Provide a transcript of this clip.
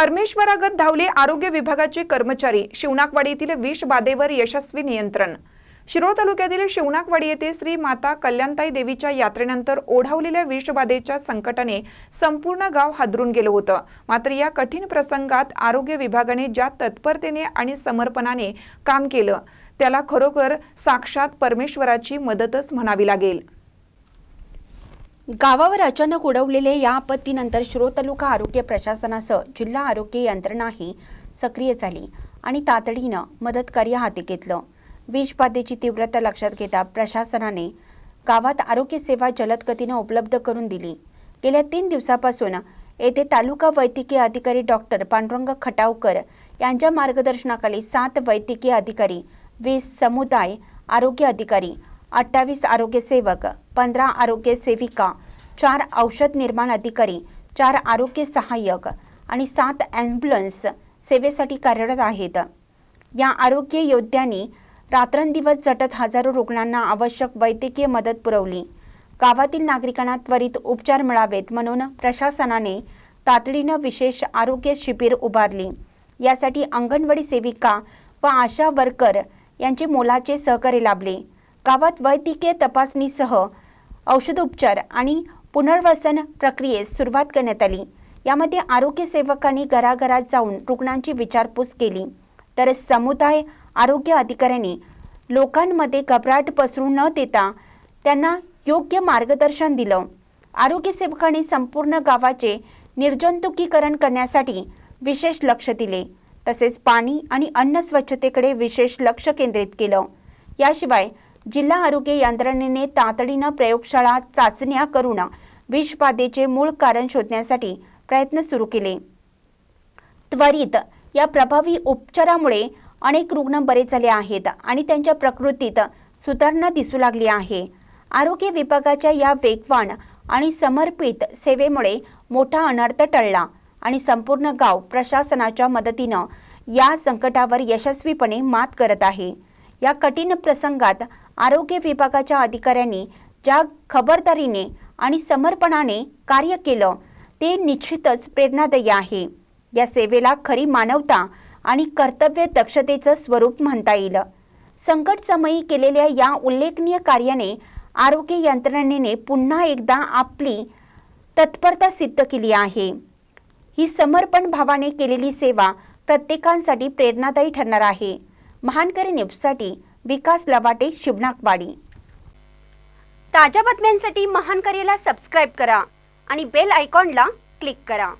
परमेश्वरागत धावले आरोग्य विभागाचे कर्मचारी शिवनाकवाडी येथील विष बाधेवर यशस्वी नियंत्रण. शिरोळ तालुक्यातील शिवनाकवाडी येथे श्री माता कल्याणताई देवीच्या यात्रेनंतर ओढावलेल्या विषबाधेच्या संकटाने संपूर्ण गाव हादरून गेलं होतं. मात्र या कठीण प्रसंगात आरोग्य विभागाने ज्या तत्परतेने आणि समर्पणाने काम केलं त्याला खरोखर साक्षात परमेश्वराची मदतच म्हणावी लागेल. गावावर अचानक उडवलेल्या या आपत्तीनंतर शिरो तालुका आरोग्य प्रशासनासह जिल्हा आरोग्य यंत्रणाही सक्रिय झाली आणि तातडीनं मदतकार्य हाती घेतलं. विषबाधेची तीव्रता लक्षात घेता प्रशासनाने गावात आरोग्य सेवा जलद गतीनं उपलब्ध करून दिली. गेल्या तीन दिवसापासून येथे तालुका वैद्यकीय अधिकारी डॉक्टर पांडुरंग खटावकर यांच्या मार्गदर्शनाखाली सात वैद्यकीय अधिकारी वीस समुदाय आरोग्य अधिकारी अठ्ठावीस आरोग्य सेवक पंधरा आरोग्य सेविका चार औषध निर्माण अधिकारी चार आरोग्य सहाय्यक आणि सात ॲम्ब्युलन्स सेवेसाठी कार्यरत आहेत. या आरोग्य योद्ध्यांनी रात्रंदिवस झटत हजारो रुग्णांना आवश्यक वैद्यकीय मदत पुरवली. गावातील नागरिकांना त्वरित उपचार मिळावेत म्हणून प्रशासनाने तातडीनं विशेष आरोग्य शिबिर उभारली. यासाठी अंगणवाडी सेविका व आशा वर्कर यांचे मोलाचे सहकार्य लाभले. गावात वैद्यकीय तपासणीसह औषधोपचार आणि पुनर्वसन प्रक्रियेस सुरुवात करण्यात आली. यामध्ये आरोग्य सेवकांनी घराघरात जाऊन रुग्णांची विचारपूस केली. तर समुदाय आरोग्य अधिकाऱ्यांनी लोकांमध्ये घबराट पसरू न देता त्यांना योग्य मार्गदर्शन दिलं. आरोग्य सेवकांनी संपूर्ण गावाचे निर्जंतुकीकरण करण्यासाठी विशेष लक्ष दिले. तसेच पाणी आणि अन्न स्वच्छतेकडे विशेष लक्ष केंद्रित केलं. याशिवाय जिल्हा आरोग्य यंत्रणेने तातडीनं प्रयोगशाळा चाचण्या करून विषबाधेचे मूळ कारण शोधण्यासाठी प्रयत्न सुरू केले. त्वरित या प्रभावी उपचारामुळे अनेक रुग्ण बरे झाले आहेत आणि त्यांच्या प्रकृतीत सुधारणा दिसू लागली आहे. आरोग्य विभागाच्या या वेगवान आणि समर्पित सेवेमुळे मोठा अनर्थ टळला आणि संपूर्ण गाव प्रशासनाच्या मदतीनं या संकटावर यशस्वीपणे मात करत आहे. या कठीण प्रसंगात आरोग्य विभागाच्या अधिकाऱ्यांनी ज्या खबरदारीने आणि समर्पणाने कार्य केलं ते निश्चितच प्रेरणादायी आहे. या सेवेला खरी मानवता आणि कर्तव्य दक्षतेचं स्वरूप म्हणता येईल. संकट समयी केलेल्या या उल्लेखनीय कार्याने आरोग्य यंत्रणेने पुन्हा एकदा आपली तत्परता सिद्ध केली आहे. ही समर्पण भावाने केलेली सेवा प्रत्येकांसाठी प्रेरणादायी ठरणार आहे. महानकरी न्यूजसाठी विकास लवाटे शिवनाकवाडी ताज्या बातम्यांसाठी महानकरीला सबस्क्राईब करा आणि बेल आयकॉनला क्लिक करा.